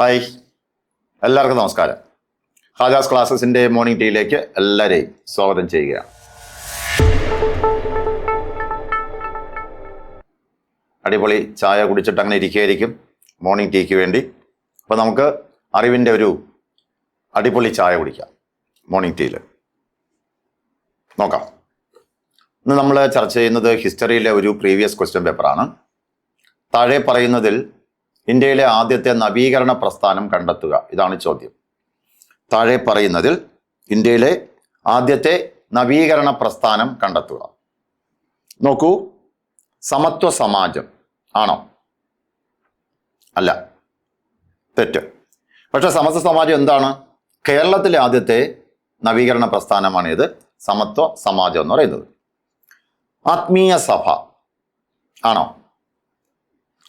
Hi എല്ലാവർക്കും നമസ്കാരം. Hajas ക്ലാസ്സസിന്റെ morning ടീയിലേക്ക് എല്ലാവരെയും സ്വാഗതം ചെയ്യുക അടിപൊളി ചായ കുടിച്ചിട്ട് അങ്ങനെ ഇരിക്കുകയായിരിക്കും മോർണിംഗ് ടീക്ക് വേണ്ടി. അപ്പോൾ നമുക്ക് അറിവിന്റെ ഒരു അടിപൊളി ചായ കുടിക്കാം മോർണിംഗ് ടീയിൽ നോക്കാം. ഇന്ന് നമ്മൾ ചർച്ച ചെയ്യുന്നത് ഹിസ്റ്ററിയിലെ ഒരു പ്രീവിയസ് ക്വസ്റ്റ്യൻ പേപ്പറാണ് താഴെ പറയുന്നതിൽ ഇന്ത്യയിലെ ആദ്യത്തെ നവീകരണ പ്രസ്ഥാനം കണ്ടെത്തുക. ഇതാണ് ചോദ്യം. താഴെ പറയുന്നതിൽ ഇന്ത്യയിലെ ആദ്യത്തെ നവീകരണ പ്രസ്ഥാനം കണ്ടെത്തുക. നോക്കൂ. സമത്വ സമാജം. ആണോ? അല്ല. തെറ്റ്. പക്ഷെ സമത്വ സമാജം എന്താണ്? കേരളത്തിലെ ആദ്യത്തെ നവീകരണ പ്രസ്ഥാനമാണ് ഇത് സമത്വ സമാജം എന്ന് പറയുന്നത്. ആത്മീയ സഭ. ആണോ?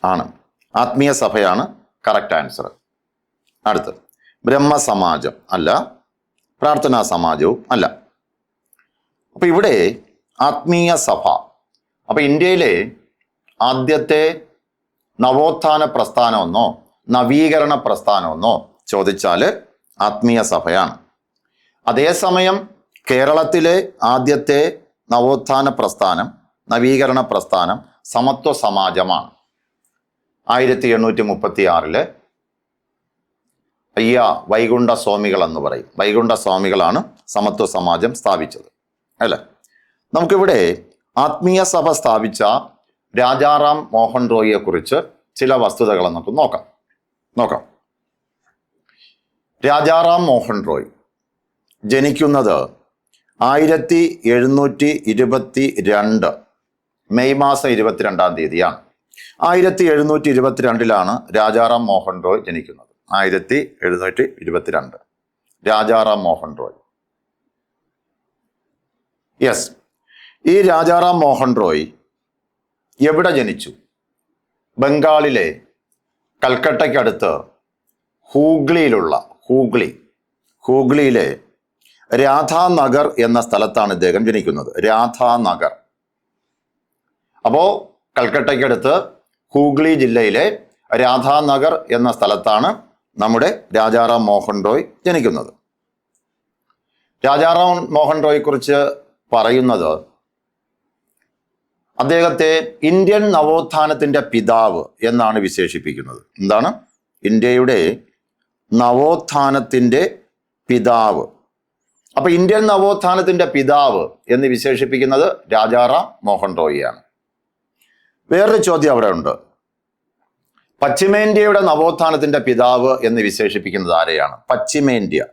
ആണ്. ആത്മീയ സഭയാണ് കറക്റ്റ് ആൻസർ. അടുത്ത് ബ്രഹ്മസമാജം അല്ല പ്രാർത്ഥനാ സമാജവും അല്ല. അപ്പൊ ഇവിടെ ആത്മീയ സഭ അപ്പൊ ഇന്ത്യയിലെ ആദ്യത്തെ നവോത്ഥാന പ്രസ്ഥാനമെന്നോ നവീകരണ പ്രസ്ഥാനമെന്നോ ചോദിച്ചാൽ ആത്മീയ സഭയാണ്. അതേസമയം കേരളത്തിലെ ആദ്യത്തെ നവോത്ഥാന പ്രസ്ഥാനം നവീകരണ പ്രസ്ഥാനം സമത്വ സമാജമാണ്. ആയിരത്തി എണ്ണൂറ്റി മുപ്പത്തി ആറിൽ അയ്യ വൈകുണ്ഠ സ്വാമികൾ എന്ന് പറയും. വൈകുണ്ഠ സ്വാമികളാണ് സമത്വ സമാജം സ്ഥാപിച്ചത്. അല്ലേ? നമുക്കിവിടെ ആത്മീയ സഭ സ്ഥാപിച്ച രാജാറാം മോഹൻ റോയിയെ കുറിച്ച് ചില വസ്തുതകൾ നമുക്ക് നോക്കാം. നോക്കാം. രാജാറാം മോഹൻ റോയ് ജനിക്കുന്നത് ആയിരത്തി എഴുന്നൂറ്റി ഇരുപത്തി രണ്ട് മെയ് മാസം ഇരുപത്തിരണ്ടാം തീയതിയാണ്. ആയിരത്തി എഴുന്നൂറ്റി ഇരുപത്തിരണ്ടിലാണ് രാജാറാം മോഹൻ റോയ് ജനിക്കുന്നത്. ആയിരത്തി എഴുന്നൂറ്റി ഇരുപത്തിരണ്ട് രാജാറാം മോഹൻ റോയ് യെസ് ഈ രാജാറാം മോഹൻ റോയ് എവിടെ ജനിച്ചു? ബംഗാളിലെ കൽക്കട്ടയ്ക്കടുത്ത് ഹൂഗ്ലിയിലുള്ള ഹൂഗ്ലി ഹൂഗ്ലിയിലെ രാധാനഗർ എന്ന സ്ഥലത്താണ് ഇദ്ദേഹം ജനിക്കുന്നത്. രാധാനഗർ. അപ്പോ കൽക്കട്ടയ്ക്കടുത്ത് ഹൂഗ്ലി ജില്ലയിലെ രാധാനഗർ എന്ന സ്ഥലത്താണ് നമ്മുടെ രാജാറാം മോഹൻ റോയ് ജനിക്കുന്നത്. രാജാറാം മോഹൻ റോയെ കുറിച്ച് പറയുന്നത് അദ്ദേഹത്തെ ഇന്ത്യൻ നവോത്ഥാനത്തിന്റെ പിതാവ് എന്നാണ് വിശേഷിപ്പിക്കുന്നത്. എന്താണ്? ഇന്ത്യയുടെ നവോത്ഥാനത്തിന്റെ പിതാവ്. അപ്പോൾ ഇന്ത്യൻ നവോത്ഥാനത്തിന്റെ പിതാവ് എന്ന് വിശേഷിപ്പിക്കുന്നത് രാജാറാം മോഹൻ റോയിയാണ്. വേറൊരു ചോദ്യം അവിടെ ഉണ്ട്. പശ്ചിമേന്ത്യയുടെ നവോത്ഥാനത്തിന്റെ പിതാവ് എന്ന് വിശേഷിപ്പിക്കുന്നത് ആരെയാണ്? പശ്ചിമേന്ത്യ.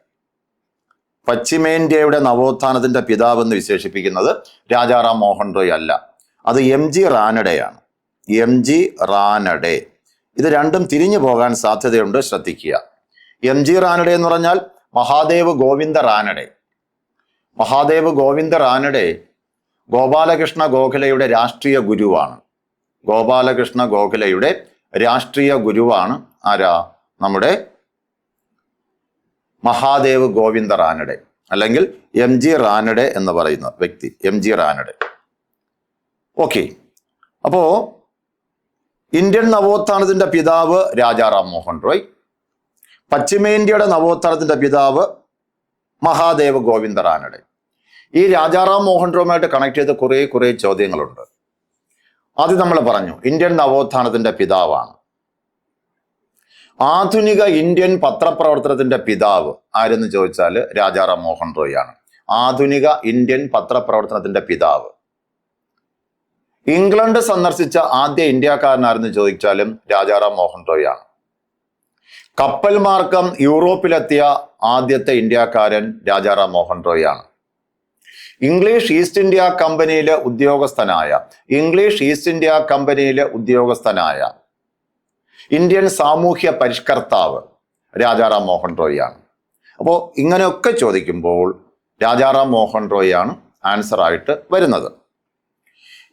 പശ്ചിമേന്ത്യയുടെ നവോത്ഥാനത്തിന്റെ പിതാവ് എന്ന് വിശേഷിപ്പിക്കുന്നത് രാജാറാം മോഹൻ റോയ് അല്ല. അത് M G റാനഡെയാണ്. M G Ranade. ഇത് രണ്ടും തിരിഞ്ഞു പോകാൻ സാധ്യതയുണ്ട് ശ്രദ്ധിക്കുക. എം ജി റാനഡെ എന്ന് പറഞ്ഞാൽ മഹാദേവ് ഗോവിന്ദ റാനഡെ. മഹാദേവ് ഗോവിന്ദ റാനഡെ ഗോപാലകൃഷ്ണ ഗോഖലയുടെ രാഷ്ട്രീയ ഗുരുവാണ്. ഗോപാലകൃഷ്ണ ഗോഖലയുടെ രാഷ്ട്രീയ ഗുരുവാണ് ആരാ? നമ്മുടെ മഹാദേവ് ഗോവിന്ദ റാനഡെ അല്ലെങ്കിൽ എം ജി റാനഡെ എന്ന് പറയുന്ന വ്യക്തി എം ജി റാനഡെ. ഓക്കെ. അപ്പോ ഇന്ത്യൻ നവോത്ഥാനത്തിന്റെ പിതാവ് രാജാറാം മോഹൻ റോയ് പശ്ചിമേന്ത്യയുടെ നവോത്ഥാനത്തിന്റെ പിതാവ് മഹാദേവ് ഗോവിന്ദ റാനഡെ. ഈ രാജാറാം മോഹൻ റോയുമായിട്ട് കണക്ട് ചെയ്ത കുറേ കുറേ ചോദ്യങ്ങളുണ്ട്. ആദ്യം നമ്മൾ പറഞ്ഞു ഇന്ത്യൻ നവോത്ഥാനത്തിന്റെ പിതാവാണ്. ആധുനിക ഇന്ത്യൻ പത്രപ്രവർത്തനത്തിന്റെ പിതാവ് ആരെന്ന് ചോദിച്ചാൽ രാജാറാം മോഹൻ റോയ് ആണ് ആധുനിക ഇന്ത്യൻ പത്രപ്രവർത്തനത്തിന്റെ പിതാവ്. ഇംഗ്ലണ്ട് സന്ദർശിച്ച ആദ്യ ഇന്ത്യക്കാരനാരെന്ന് ചോദിച്ചാലും രാജാറാം മോഹൻ റോയ് ആണ് കപ്പൽ മാർക്കം യൂറോപ്പിലെത്തിയ ആദ്യത്തെ ഇന്ത്യക്കാരൻ രാജാറാം മോഹൻ റോയ് ആണ് ഇംഗ്ലീഷ് ഈസ്റ്റ് ഇന്ത്യ കമ്പനിയിലെ ഉദ്യോഗസ്ഥനായ ഇംഗ്ലീഷ് ഈസ്റ്റ് ഇന്ത്യ കമ്പനിയിലെ ഉദ്യോഗസ്ഥനായ ഇന്ത്യൻ സാമൂഹ്യ പരിഷ്കർത്താവ് രാജാറാം മോഹൻ റോയിയാണ്. അപ്പോൾ ഇങ്ങനെയൊക്കെ ചോദിക്കുമ്പോൾ രാജാറാം മോഹൻ റോയിയാണ് ആൻസർ ആയിട്ട് വരുന്നത്.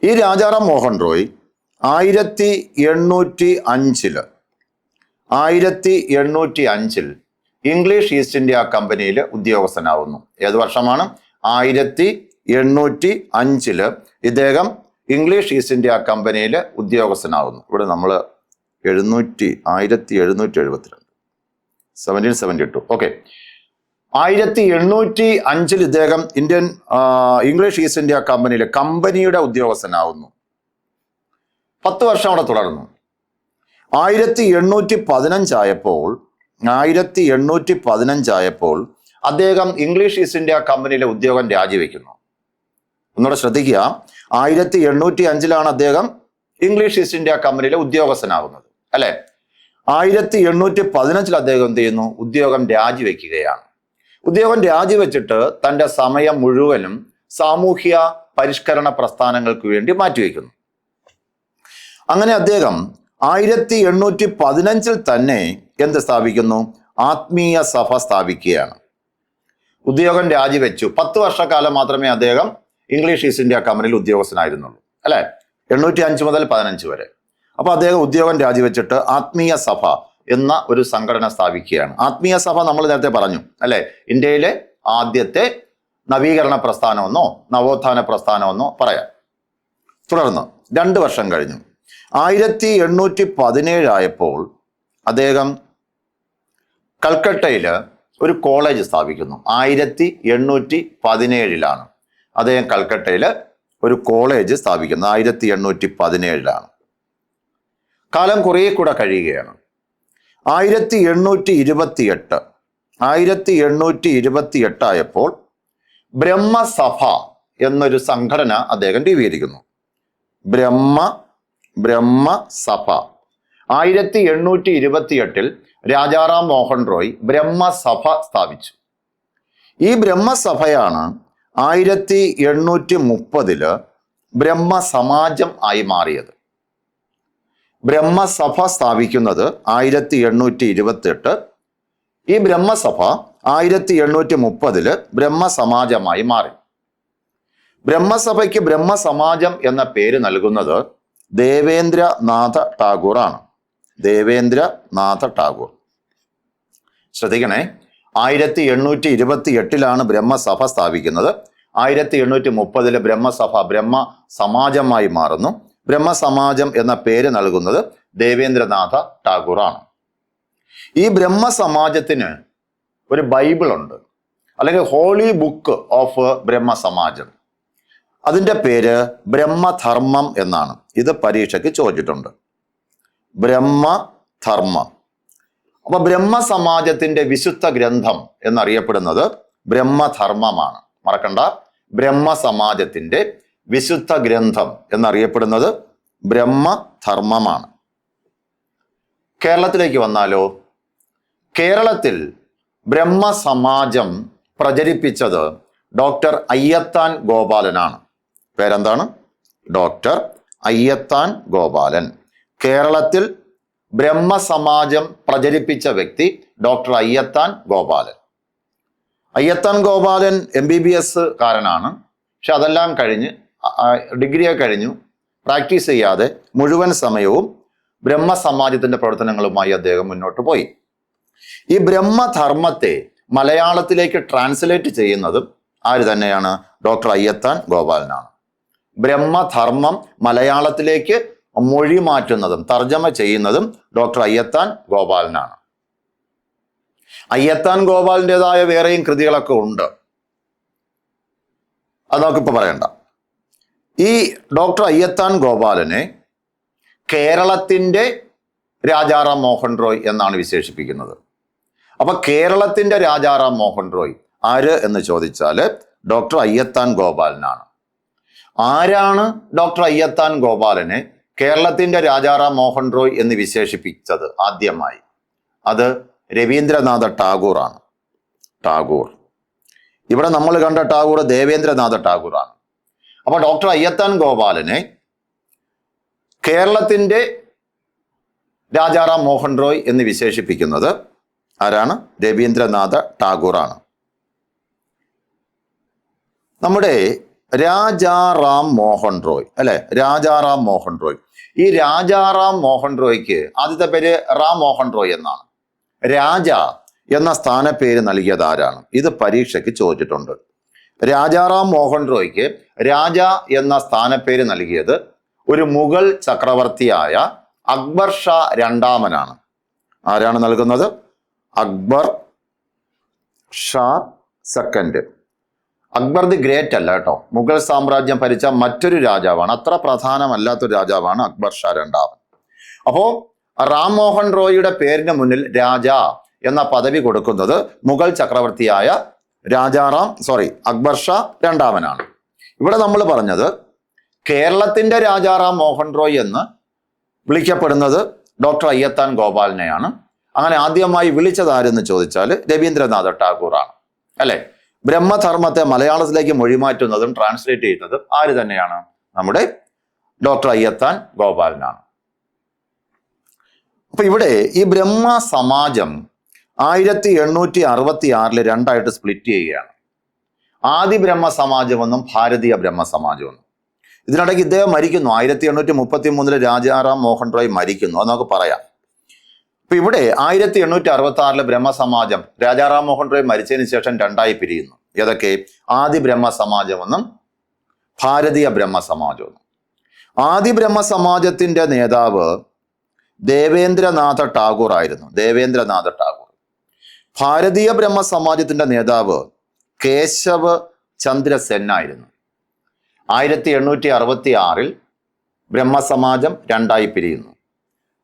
ഈ രാജാറാം മോഹൻ റോയ് ആയിരത്തി എണ്ണൂറ്റി അഞ്ചിൽ ആയിരത്തി എണ്ണൂറ്റി അഞ്ചിൽ ഇംഗ്ലീഷ് ഈസ്റ്റ് ഇന്ത്യ കമ്പനിയിൽ ഉദ്യോഗസ്ഥനാവുന്നു. ഏത് വർഷമാണ്? ആയിരത്തി എണ്ണൂറ്റി അഞ്ചിൽ ഇദ്ദേഹം ഇംഗ്ലീഷ് ഈസ്റ്റ് ഇന്ത്യ കമ്പനിയിൽ ഉദ്യോഗസ്ഥനാകുന്നു ഇവിടെ നമ്മൾ എഴുന്നൂറ്റി ആയിരത്തി എഴുന്നൂറ്റി എഴുപത്തിരണ്ട് സെവന്റീൻ സെവന്റി ടു ഓക്കെ ആയിരത്തി എണ്ണൂറ്റി അഞ്ചിൽ ഇദ്ദേഹം ഇന്ത്യൻ ഇംഗ്ലീഷ് ഈസ്റ്റ് ഇന്ത്യ കമ്പനിയിൽ കമ്പനിയുടെ ഉദ്യോഗസ്ഥനാവുന്നു. പത്ത് വർഷം അവിടെ തുടർന്നു. ആയിരത്തി എണ്ണൂറ്റി പതിനഞ്ചായപ്പോൾ ആയിരത്തി എണ്ണൂറ്റി പതിനഞ്ചായപ്പോൾ അദ്ദേഹം ഇംഗ്ലീഷ് ഈസ്റ്റ് ഇന്ത്യ കമ്പനിയിലെ ഉദ്യോഗം രാജിവെക്കുന്നു. ഒന്നുകൂടെ ശ്രദ്ധിക്കുക. ആയിരത്തി എണ്ണൂറ്റി അഞ്ചിലാണ് അദ്ദേഹം ഇംഗ്ലീഷ് ഈസ്റ്റ് ഇന്ത്യ കമ്പനിയിലെ ഉദ്യോഗസ്ഥനാകുന്നത് അല്ലെ? ആയിരത്തി എണ്ണൂറ്റി പതിനഞ്ചിൽ അദ്ദേഹം എന്ത് ചെയ്യുന്നു? ഉദ്യോഗം രാജിവെക്കുകയാണ്. ഉദ്യോഗം രാജിവെച്ചിട്ട് തന്റെ സമയം മുഴുവനും സാമൂഹ്യ പരിഷ്കരണ പ്രസ്ഥാനങ്ങൾക്ക് വേണ്ടി മാറ്റിവെക്കുന്നു. അങ്ങനെ അദ്ദേഹം ആയിരത്തി എണ്ണൂറ്റി പതിനഞ്ചിൽ തന്നെ എന്ത് സ്ഥാപിക്കുന്നു? ആത്മീയ സഭ സ്ഥാപിക്കുകയാണ്. ഉദ്യോഗം രാജിവെച്ചു. പത്ത് വർഷക്കാലം മാത്രമേ അദ്ദേഹം ഇംഗ്ലീഷ് ഈസ്റ്റ് ഇന്ത്യ കമ്പനിയിൽ ഉദ്യോഗസ്ഥനായിരുന്നുള്ളൂ. അല്ലെ? എണ്ണൂറ്റി അഞ്ച് മുതൽ പതിനഞ്ച് വരെ. അപ്പൊ അദ്ദേഹം ഉദ്യോഗം രാജിവെച്ചിട്ട് ആത്മീയ സഭ എന്ന ഒരു സംഘടന സ്ഥാപിക്കുകയാണ്. ആത്മീയ സഭ നമ്മൾ നേരത്തെ പറഞ്ഞു. അല്ലെ? ഇന്ത്യയിലെ ആദ്യത്തെ നവീകരണ പ്രസ്ഥാനമെന്നോ നവോത്ഥാന പ്രസ്ഥാനമെന്നോ പറയാം. തുടർന്ന് രണ്ട് വർഷം കഴിഞ്ഞു. ആയിരത്തി എണ്ണൂറ്റി പതിനേഴായപ്പോൾ അദ്ദേഹം കൽക്കട്ടയിൽ ഒരു കോളേജ് സ്ഥാപിക്കുന്നു. ആയിരത്തി എണ്ണൂറ്റി പതിനേഴിലാണ്. അദ്ദേഹം കൽക്കട്ടയിൽ ഒരു കോളേജ് സ്ഥാപിക്കുന്നത്. ആയിരത്തി എണ്ണൂറ്റി പതിനേഴിലാണ്. കാലം കുറേ കൂടെ കഴിയുകയാണ്. ആയിരത്തി എണ്ണൂറ്റി ഇരുപത്തി എട്ട് ആയിരത്തി എണ്ണൂറ്റി ഇരുപത്തി എട്ടായപ്പോൾ ബ്രഹ്മസഭ എന്നൊരു സംഘടന അദ്ദേഹം രൂപീകരിക്കുന്നു. ബ്രഹ്മ ബ്രഹ്മസഭ. ആയിരത്തി എണ്ണൂറ്റി ഇരുപത്തി എട്ടിൽ രാജാറാം മോഹൻ റോയ് ബ്രഹ്മസഭ സ്ഥാപിച്ചു. ഈ ബ്രഹ്മസഭയാണ് ആയിരത്തി എണ്ണൂറ്റി മുപ്പതിൽ ബ്രഹ്മസമാജം ആയി മാറിയത്. ബ്രഹ്മസഭ സ്ഥാപിക്കുന്നത് ആയിരത്തി എണ്ണൂറ്റി ഇരുപത്തി എട്ട് ഈ ബ്രഹ്മസഭ ആയിരത്തി എണ്ണൂറ്റി മുപ്പതിൽ ബ്രഹ്മസമാജമായി മാറി. ബ്രഹ്മസഭയ്ക്ക് ബ്രഹ്മസമാജം എന്ന പേര് നൽകുന്നത് ദേവേന്ദ്രനാഥ ടാഗോർ ആണ് ദേവേന്ദ്രനാഥ ടാഗോർ. ശ്രദ്ധിക്കണേ ആയിരത്തി എണ്ണൂറ്റി ഇരുപത്തി എട്ടിലാണ് ബ്രഹ്മസഭ സ്ഥാപിക്കുന്നത്. ആയിരത്തി എണ്ണൂറ്റി മുപ്പതിലെ ബ്രഹ്മസഭ ബ്രഹ്മ സമാജമായി മാറുന്നു. ബ്രഹ്മസമാജം എന്ന പേര് നൽകുന്നത് ദേവേന്ദ്രനാഥ ടാഗോറാണ്. ഈ ബ്രഹ്മസമാജത്തിന് ഒരു ബൈബിളുണ്ട് അല്ലെങ്കിൽ ഹോളി ബുക്ക് ഓഫ് ബ്രഹ്മസമാജം. അതിന്റെ പേര് ബ്രഹ്മധർമ്മം എന്നാണ്. ഇത് പരീക്ഷയ്ക്ക് ചോദിച്ചിട്ടുണ്ട്. ബ്രഹ്മധർമ്മം അപ്പൊ ബ്രഹ്മസമാജത്തിന്റെ വിശുദ്ധ ഗ്രന്ഥം എന്നറിയപ്പെടുന്നത് ബ്രഹ്മധർമ്മമാണ്. മറക്കണ്ട. ബ്രഹ്മസമാജത്തിന്റെ വിശുദ്ധ ഗ്രന്ഥം എന്നറിയപ്പെടുന്നത് ബ്രഹ്മധർമ്മമാണ്. കേരളത്തിലേക്ക് വന്നാലോ? കേരളത്തിൽ ബ്രഹ്മസമാജം പ്രചരിപ്പിച്ചത് ഡോക്ടർ അയ്യത്താൻ ഗോപാലനാണ്. പേരെന്താണ്? ഡോക്ടർ അയ്യത്താൻ ഗോപാലൻ. കേരളത്തിൽ ബ്രഹ്മസമാജം പ്രചരിപ്പിച്ച വ്യക്തി doctor Ayyathan Gopalan. Ayyathan Gopalan M B B S കാരനാണ്. പക്ഷെ അതെല്ലാം കഴിഞ്ഞ് ഡിഗ്രിയെ കഴിഞ്ഞു. പ്രാക്ടീസ് ചെയ്യാതെ മുഴുവൻ സമയവും ബ്രഹ്മസമാജത്തിന്റെ പ്രവർത്തനങ്ങളുമായി അദ്ദേഹം മുന്നോട്ട് പോയി. ഈ ബ്രഹ്മധർമ്മത്തെ മലയാളത്തിലേക്ക് ട്രാൻസ്ലേറ്റ് ചെയ്യുന്നതും ആര് തന്നെയാണ്? ഡോക്ടർ അയ്യത്താൻ ഗോപാലനാണ്. ബ്രഹ്മധർമ്മം മലയാളത്തിലേക്ക് മൊഴി മാറ്റുന്നതും തർജമ ചെയ്യുന്നതും ഡോക്ടർ അയ്യത്താൻ ഗോപാലനാണ്. അയ്യത്താൻ ഗോപാലിന്റെതായ വേറെയും കൃതികളൊക്കെ ഉണ്ട്. അത് നമുക്കിപ്പോൾ പറയണ്ട. ഈ ഡോക്ടർ അയ്യത്താൻ ഗോപാലനെ കേരളത്തിന്റെ രാജാറാം മോഹൻ റോയ് എന്നാണ് വിശേഷിപ്പിക്കുന്നത്. അപ്പൊ കേരളത്തിന്റെ രാജാറാം മോഹൻ റോയ് ആര് എന്ന് ചോദിച്ചാൽ ഡോക്ടർ അയ്യത്താൻ ഗോപാലനാണ്. ആരാണ് ഡോക്ടർ അയ്യത്താൻ ഗോപാലനെ കേരളത്തിന്റെ രാജാറാം മോഹൻ റോയ് എന്ന് വിശേഷിപ്പിച്ചത് ആദ്യമായി. അത് രവീന്ദ്രനാഥ ടാഗോർ ആണ് ടാഗോർ. ഇവിടെ നമ്മൾ കണ്ട ടാഗോർ ദേവേന്ദ്രനാഥ ടാഗോർ അപ്പോൾ അപ്പൊ ഡോക്ടർ അയ്യത്താൻ ഗോപാലനെ കേരളത്തിന്റെ രാജാറാം മോഹൻ റോയ് എന്ന് വിശേഷിപ്പിക്കുന്നത് ആരാണ്? രവീന്ദ്രനാഥ ടാഗോർ ആണ് നമ്മുടെ രാജാറാം മോഹൻ റോയ് അല്ലെ? രാജാറാം മോഹൻ റോയ്. ഈ രാജാറാം മോഹൻ റോയ്ക്ക് ആദ്യത്തെ പേര് റാം മോഹൻ റോയ് എന്നാണ്. രാജ എന്ന സ്ഥാനപ്പേര് നൽകിയത് ആരാണ്? ഇത് പരീക്ഷയ്ക്ക് ചോദിച്ചിട്ടുണ്ട്. രാജാറാം മോഹൻ റോയ്ക്ക് രാജ എന്ന സ്ഥാനപ്പേര് നൽകിയത് ഒരു മുഗൾ ചക്രവർത്തിയായ അക്ബർ ഷാ രണ്ടാമനാണ്. ആരാണ് നൽകുന്നത്? Akbar Shah second Akbar the great അല്ല കേട്ടോ. മുഗൾ സാമ്രാജ്യം ഭരിച്ച മറ്റൊരു രാജാവാണ് അത്ര പ്രധാനമല്ലാത്തൊരു രാജാവാണ് അക്ബർ ഷാ രണ്ടാമൻ. അപ്പോ റാം മോഹൻ റോയിയുടെ പേരിന് മുന്നിൽ രാജ എന്ന പദവി കൊടുക്കുന്നത് മുഗൾ ചക്രവർത്തിയായ രാജാറാം സോറി അക്ബർ ഷാ രണ്ടാമനാണ്. ഇവിടെ നമ്മൾ പറഞ്ഞത് കേരളത്തിന്റെ രാജാറാം മോഹൻ റോയ് എന്ന് വിളിക്കപ്പെടുന്നത് ഡോക്ടർ അയ്യത്താൻ ഗോപാലിനെയാണ്. അങ്ങനെ ആദ്യമായി വിളിച്ചത് ആരെന്ന് ചോദിച്ചാൽ രവീന്ദ്രനാഥ് ടാഗോറാണ്. അല്ലെ? ബ്രഹ്മധർമ്മത്തെ മലയാളത്തിലേക്ക് മൊഴിമാറ്റുന്നതും ട്രാൻസ്ലേറ്റ് ചെയ്യുന്നതും ആര് തന്നെയാണ്? നമ്മുടെ ഡോക്ടർ അയ്യത്താൻ ഗോപാലനാണ്. അപ്പൊ ഇവിടെ ഈ ബ്രഹ്മ സമാജം ആയിരത്തി എണ്ണൂറ്റി അറുപത്തി ആറിൽ രണ്ടായിട്ട് സ്പ്ലിറ്റ് ചെയ്യുകയാണ്. ആദി ബ്രഹ്മ സമാജമെന്നും ഭാരതീയ ബ്രഹ്മ സമാജമെന്നും ഇതിനിടയ്ക്ക് ഇദ്ദേഹം മരിക്കുന്നു. ആയിരത്തി എണ്ണൂറ്റി മുപ്പത്തി മൂന്നിൽ രാജാറാം മോഹൻ റോയ് മരിക്കുന്നു. അത് നമുക്ക് പറയാം. അപ്പൊ ഇവിടെ ആയിരത്തി എണ്ണൂറ്റി അറുപത്തി ആറിലെ ബ്രഹ്മസമാജം രാജാറാം മോഹൻ റോയ് മരിച്ചതിന് ശേഷം രണ്ടായി പിരിയുന്നു. ഏതൊക്കെ? ആദി ബ്രഹ്മ സമാജമെന്നും ഭാരതീയ ബ്രഹ്മ സമാജമെന്നും ആദി ബ്രഹ്മ സമാജത്തിന്റെ നേതാവ് ദേവേന്ദ്രനാഥ ടാഗോർ ആയിരുന്നു ദേവേന്ദ്രനാഥ ടാഗോർ. ഭാരതീയ ബ്രഹ്മ സമാജത്തിന്റെ നേതാവ് കേശവ ചന്ദ്ര സെൻ ആയിരുന്നു. ആയിരത്തി എണ്ണൂറ്റി അറുപത്തി ആറിൽ ബ്രഹ്മസമാജം രണ്ടായി പിരിയുന്നു.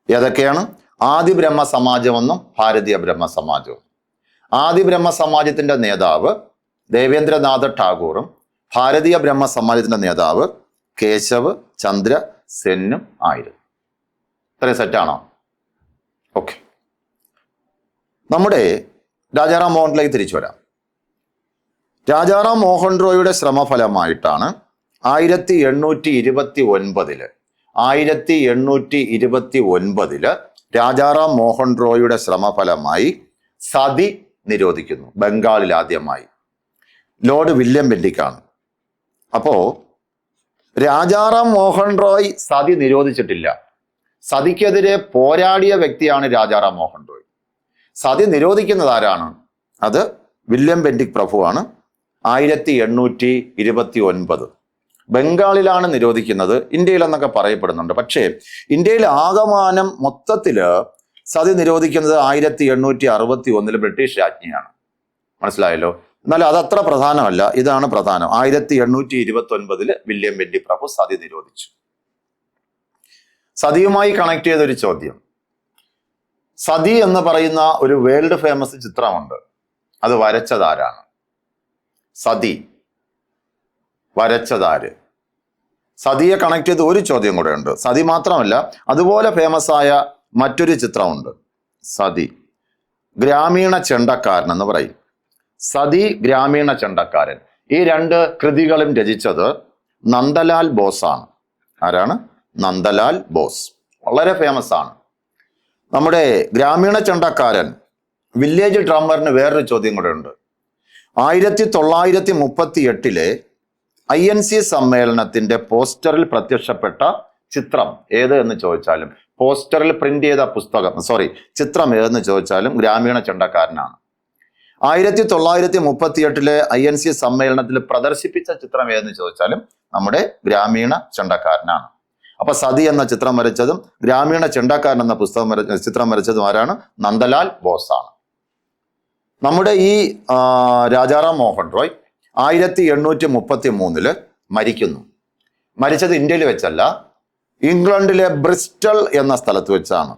ഏതൊക്കെയാണ്? ആദി ബ്രഹ്മ സമാജമെന്നും ഭാരതീയ ബ്രഹ്മ സമാജവും ആദി ബ്രഹ്മ നേതാവ് ദേവേന്ദ്രനാഥ ടാഗോറും ഭാരതീയ ബ്രഹ്മ സമാജത്തിന്റെ നേതാവ് കേശവ് ചന്ദ്ര സെന്നും ആയിരുന്നു. ഇത്രയും സെറ്റാണോ ഓക്കെ നമ്മുടെ രാജാറാം മോഹൻലേക്ക് തിരിച്ചു വരാം. രാജാറാം മോഹൻ റോയുടെ ശ്രമഫലമായിട്ടാണ് ആയിരത്തി എണ്ണൂറ്റി ഇരുപത്തി ഒൻപതിൽ ആയിരത്തി എണ്ണൂറ്റി ഇരുപത്തി ഒൻപതിൽ രാജാറാം മോഹൻ റോയിയുടെ ശ്രമഫലമായി സതി നിരോധിക്കുന്നു ബംഗാളിൽ ആദ്യമായി. ലോർഡ് വില്യം ബെൻഡിക്കാണ്. അപ്പോ രാജാറാം മോഹൻ റോയ് സതി നിരോധിച്ചിട്ടില്ല. സതിക്കെതിരെ പോരാടിയ വ്യക്തിയാണ് രാജാറാം മോഹൻ റോയ്. സതി നിരോധിക്കുന്നത് ആരാണ്? അത് വില്യം ബെൻഡിക് പ്രഭുവാണ്. ആയിരത്തി എണ്ണൂറ്റി ഇരുപത്തി ഒൻപത്. ബംഗാളിലാണ് നിരോധിക്കുന്നത് ഇന്ത്യയിലെന്നൊക്കെ പറയപ്പെടുന്നുണ്ട്. പക്ഷേ ഇന്ത്യയിൽ ആകമാനം മൊത്തത്തിൽ സതി നിരോധിക്കുന്നത് ആയിരത്തി എണ്ണൂറ്റി അറുപത്തി ഒന്നിൽ ബ്രിട്ടീഷ് രാജ്ഞിയാണ്. മനസ്സിലായല്ലോ? എന്നാൽ അതത്ര പ്രധാനമല്ല. ഇതാണ് പ്രധാനം. ആയിരത്തി എണ്ണൂറ്റി ഇരുപത്തി ഒൻപതിൽ വില്യം ബെന്റി പ്രഭു സതി നിരോധിച്ചു. സതിയുമായി കണക്ട് ചെയ്ത ഒരു ചോദ്യം. സതി എന്ന് പറയുന്ന ഒരു വേൾഡ് ഫേമസ് ചിത്രമുണ്ട്. അത് വരച്ചതാരാണ്? സതി. വരച്ചതാര്? സതിയെ കണക്ട് ചെയ്ത് ഒരു ചോദ്യം കൂടെ ഉണ്ട്. സതി മാത്രമല്ല അതുപോലെ ഫേമസ് ആയ മറ്റൊരു ചിത്രമുണ്ട്. സതി. ഗ്രാമീണ ചെണ്ടക്കാരൻ എന്ന് പറയും. സതി ഗ്രാമീണ ചെണ്ടക്കാരൻ. ഈ രണ്ട് കൃതികളും രചിച്ചത് നന്ദലാൽ ബോസ് ആണ്. ആരാണ്? നന്ദലാൽ ബോസ്. വളരെ ഫേമസ് ആണ്. നമ്മുടെ ഗ്രാമീണ ചെണ്ടക്കാരൻ വില്ലേജ് ഡ്രമ്മറിന് വേറൊരു ചോദ്യം കൂടെ ഉണ്ട്. ആയിരത്തി തൊള്ളായിരത്തി മുപ്പത്തി എട്ടിലെ ഐ എൻ സി സമ്മേളനത്തിന്റെ പോസ്റ്ററിൽ പ്രത്യക്ഷപ്പെട്ട ചിത്രം ഏത് എന്ന് ചോദിച്ചാലും പോസ്റ്ററിൽ പ്രിന്റ് ചെയ്ത പുസ്തകം സോറി ചിത്രം ഏതെന്ന് ചോദിച്ചാലും ഗ്രാമീണ ചെണ്ടക്കാരനാണ്. ആയിരത്തി തൊള്ളായിരത്തി മുപ്പത്തി എട്ടിലെ ഐ എൻ സി സമ്മേളനത്തിൽ പ്രദർശിപ്പിച്ച ചിത്രം ഏതെന്ന് ചോദിച്ചാലും നമ്മുടെ ഗ്രാമീണ ചെണ്ടക്കാരനാണ്. അപ്പൊ സതി എന്ന ചിത്രം വരച്ചതും ഗ്രാമീണ ചെണ്ടക്കാരൻ എന്ന പുസ്തകം ചിത്രം വരച്ചതും ആരാണ്? നന്ദലാൽ ബോസാണ്. നമ്മുടെ ഈ രാജാറാം മോഹൻ റോയ് ആയിരത്തി എണ്ണൂറ്റി മുപ്പത്തി മൂന്നിൽ മരിക്കുന്നു. മരിച്ചത് ഇന്ത്യയിൽ വെച്ചല്ല ഇംഗ്ലണ്ടിലെ ബ്രിസ്റ്റൽ എന്ന സ്ഥലത്ത് വെച്ചാണ്.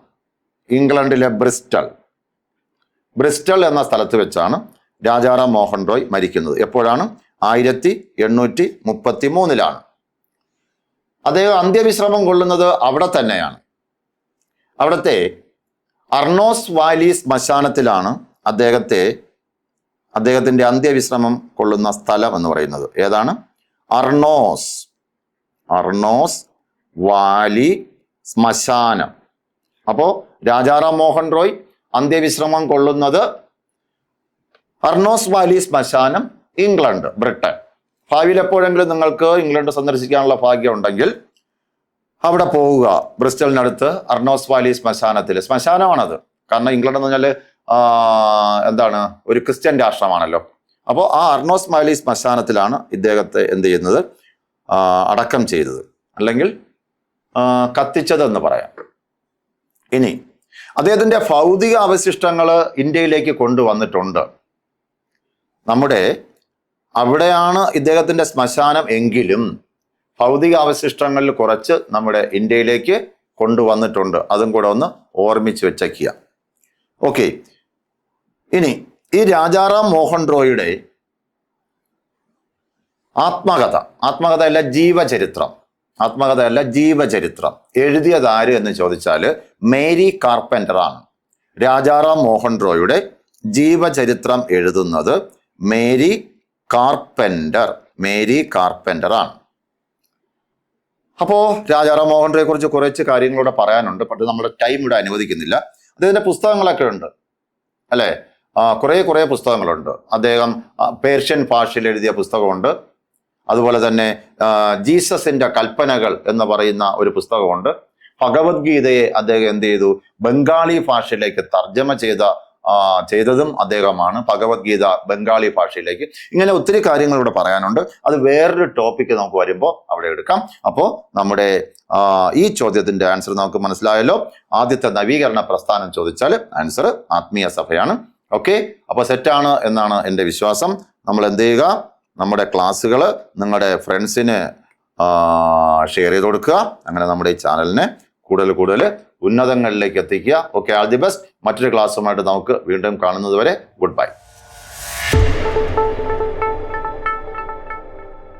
ഇംഗ്ലണ്ടിലെ ബ്രിസ്റ്റൽ ബ്രിസ്റ്റൽ എന്ന സ്ഥലത്ത് വെച്ചാണ് രാജാറാം മോഹൻ റോയ് മരിക്കുന്നത്. എപ്പോഴാണ്? ആയിരത്തി എണ്ണൂറ്റി മുപ്പത്തി മൂന്നിലാണ് അദ്ദേഹം അന്ത്യവിശ്രമം കൊള്ളുന്നത് അവിടെ തന്നെയാണ്. അവിടുത്തെ അർണോസ് വാലി ശ്മശാനത്തിലാണ് അദ്ദേഹത്തെ അദ്ദേഹത്തിന്റെ അന്ത്യവിശ്രമം കൊള്ളുന്ന സ്ഥലം എന്ന് പറയുന്നത് ഏതാണ്? അർണോസ്. അർണോസ് വാലി ശ്മശാനം. അപ്പോൾ രാജാറാം മോഹൻ റോയ് അന്ത്യവിശ്രമം കൊള്ളുന്നത് അർണോസ് വാലി ശ്മശാനം ഇംഗ്ലണ്ട് ബ്രിട്ടൻ. ഭാവിയിൽ എപ്പോഴെങ്കിലും നിങ്ങൾക്ക് ഇംഗ്ലണ്ട് സന്ദർശിക്കാനുള്ള ഭാഗ്യം ഉണ്ടെങ്കിൽ അവിടെ പോവുക. ബ്രിസ്റ്റലിനടുത്ത് അർണോസ് വാലി ശ്മശാനത്തിൽ ശ്മശാനമാണത്. കാരണം ഇംഗ്ലണ്ട് എന്ന് പറഞ്ഞാൽ എന്താണ്? ഒരു ക്രിസ്ത്യൻ രാഷ്ട്രമാണല്ലോ. അപ്പോൾ ആ അർണോസ് വാലി ശ്മശാനത്തിലാണ് ഇദ്ദേഹത്തെ എന്ത് ചെയ്യുന്നത്? അടക്കം ചെയ്തത്. അല്ലെങ്കിൽ കത്തിച്ചതെന്ന് പറയാം. ഇനി അദ്ദേഹത്തിന്റെ ഭൗതിക അവശിഷ്ടങ്ങൾ ഇന്ത്യയിലേക്ക് കൊണ്ടുവന്നിട്ടുണ്ട്. നമ്മുടെ അവിടെയാണ് ഇദ്ദേഹത്തിന്റെ ശ്മശാനം എങ്കിലും ഭൗതിക അവശിഷ്ടങ്ങളിൽ കുറച്ച് നമ്മുടെ ഇന്ത്യയിലേക്ക് കൊണ്ടുവന്നിട്ടുണ്ട്. അതും കൂടെ ഒന്ന് ഓർമ്മിച്ച് വെച്ചേക്കുക. ഓക്കെ. ഇനി ഈ രാജാറാം മോഹൻ റോയുടെ ആത്മകഥ. ആത്മകഥയല്ല ജീവചരിത്രം. ആത്മകഥയല്ല ജീവചരിത്രം. എഴുതിയത് ആര് എന്ന് ചോദിച്ചാൽ മേരി കാർപ്പന്ററാണ് രാജാറാം മോഹൻ റോയുടെ ജീവചരിത്രം എഴുതുന്നത് മേരി കാർപ്പന്റർ മേരി കാർപ്പന്ററാണ് അപ്പോൾ രാജാറാം മോഹൻ റോയെ കുറിച്ച് കുറച്ച് കാര്യങ്ങളൂടെ പറയാനുണ്ട് പക്ഷേ നമ്മുടെ ടൈം ഇവിടെ അനുവദിക്കുന്നില്ല. അദ്ദേഹത്തിന്റെ പുസ്തകങ്ങളൊക്കെ ഉണ്ട്. അല്ലേ? കുറേ കുറേ പുസ്തകങ്ങളുണ്ട്. അദ്ദേഹം പേർഷ്യൻ ഭാഷയിൽ എഴുതിയ പുസ്തകമുണ്ട്. അതുപോലെ തന്നെ ജീസസിന്റെ കൽപ്പനകൾ എന്ന് പറയുന്ന ഒരു പുസ്തകമുണ്ട്. ഭഗവത്ഗീതയെ അദ്ദേഹം എന്ത് ചെയ്തു? ബംഗാളി ഭാഷയിലേക്ക് തർജമ ചെയ്ത ചെയ്തതും അദ്ദേഹമാണ്. ഭഗവത്ഗീത ബംഗാളി ഭാഷയിലേക്ക്. ഇങ്ങനെ ഒത്തിരി കാര്യങ്ങൾ ഇവിടെ പറയാനുണ്ട്. അത് വേറൊരു ടോപ്പിക്ക് നമുക്ക് വരുമ്പോൾ അവിടെ എടുക്കാം. അപ്പോൾ നമ്മുടെ ഈ ചോദ്യത്തിന്റെ ആൻസർ നമുക്ക് മനസ്സിലായല്ലോ. ആദ്യത്തെ നവീകരണ പ്രസ്ഥാനം ചോദിച്ചാൽ ആൻസർ ആത്മീയ സഭയാണ്. ഓക്കെ അപ്പോൾ സെറ്റാണ് എന്നാണ് എന്റെ വിശ്വാസം. നമ്മൾ എന്ത് ചെയ്യുക? നമ്മുടെ ക്ലാസ്സുകൾ നിങ്ങളുടെ ഫ്രണ്ട്സിന് ഷെയർ ചെയ്ത് കൊടുക്കുക. അങ്ങനെ നമ്മുടെ ഈ ചാനലിനെ കൂടുതൽ കൂടുതൽ ഉന്നതങ്ങളിലേക്ക് എത്തിക്കുക. ഓക്കെ ആൾ ദി ബെസ്റ്റ് മറ്റൊരു ക്ലാസ്സുമായിട്ട് നമുക്ക് വീണ്ടും കാണുന്നത് വരെ ഗുഡ് ബൈ